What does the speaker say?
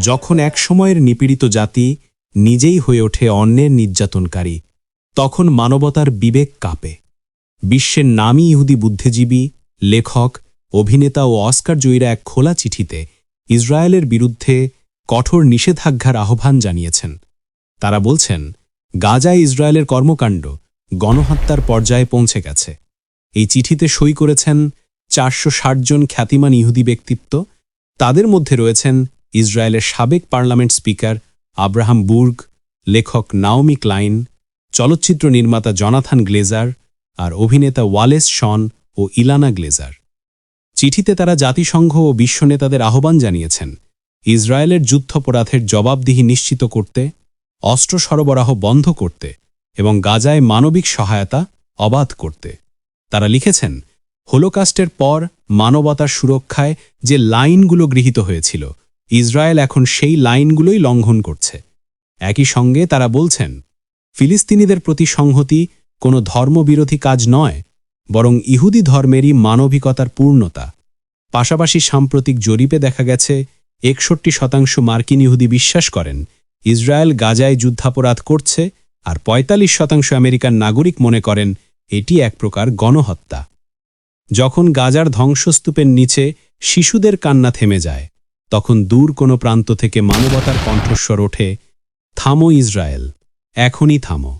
যখন এক সময়ের নিপীড়িত জাতি নিজেই হয়ে ওঠে অন্যের নির্যাতনকারী, তখন মানবতার বিবেক কাঁপে। বিশ্বের নামী ইহুদি বুদ্ধিজীবী, লেখক, অভিনেতা ও অস্কার জয়ীরা এক খোলা চিঠিতে ইসরায়েলের বিরুদ্ধে কঠোর নিষেধাজ্ঞার আহ্বান জানিয়েছেন। তারা বলছেন, গাজায় ইসরায়েলের কর্মকাণ্ড গণহত্যার পর্যায়ে পৌঁছে গেছে। এই চিঠিতে সই করেছেন চারশো ষাট জন খ্যাতিমান ইহুদি ব্যক্তিত্ব। তাদের মধ্যে রয়েছেন ইসরায়েলের সাবেক পার্লামেন্ট স্পিকার আব্রাহাম বুর্গ, লেখক নাওমি ক্লাইন, চলচ্চিত্র নির্মাতা জনাথান গ্লেজার আর অভিনেতা ওয়ালেস শন ও ইলানা গ্লেজার। চিঠিতে তারা জাতিসংঘ ও বিশ্ব নেতাদের আহ্বান জানিয়েছেন, ইসরায়েলের যুদ্ধপরাধের জবাবদিহি নিশ্চিত করতে, অস্ত্র সরবরাহ বন্ধ করতে এবং গাজায় মানবিক সহায়তা অবাধ করতে। তারা লিখেছেন, হোলোকাস্টের পর মানবতার সুরক্ষায় যে লাইনগুলো গৃহীত হয়েছিল ইসরায়েল এখন সেই লাইনগুলোই লঙ্ঘন করছে। একই সঙ্গে তারা বলছেন, ফিলিস্তিনিদের প্রতি সংহতি কোনো ধর্মবিরোধী কাজ নয়, বরং ইহুদি ধর্মেরই মানবিকতার পূর্ণতা। পাশাপাশি সাম্প্রতিক জরিপে দেখা গেছে, একষট্টি শতাংশ মার্কিন ইহুদি বিশ্বাস করেন, ইসরায়েল গাজায় যুদ্ধাপরাধ করছে আর ৪৫ শতাংশ আমেরিকান নাগরিক মনে করেন এটি এক প্রকার গণহত্যা। যখন গাজার ধ্বংসস্তূপের নিচে শিশুদের কান্না থেমে যায় তখন দূর কোনো প্রান্ত থেকে মানবতার কণ্ঠস্বর ওঠে থামো ইসরায়েল এখনই থামো।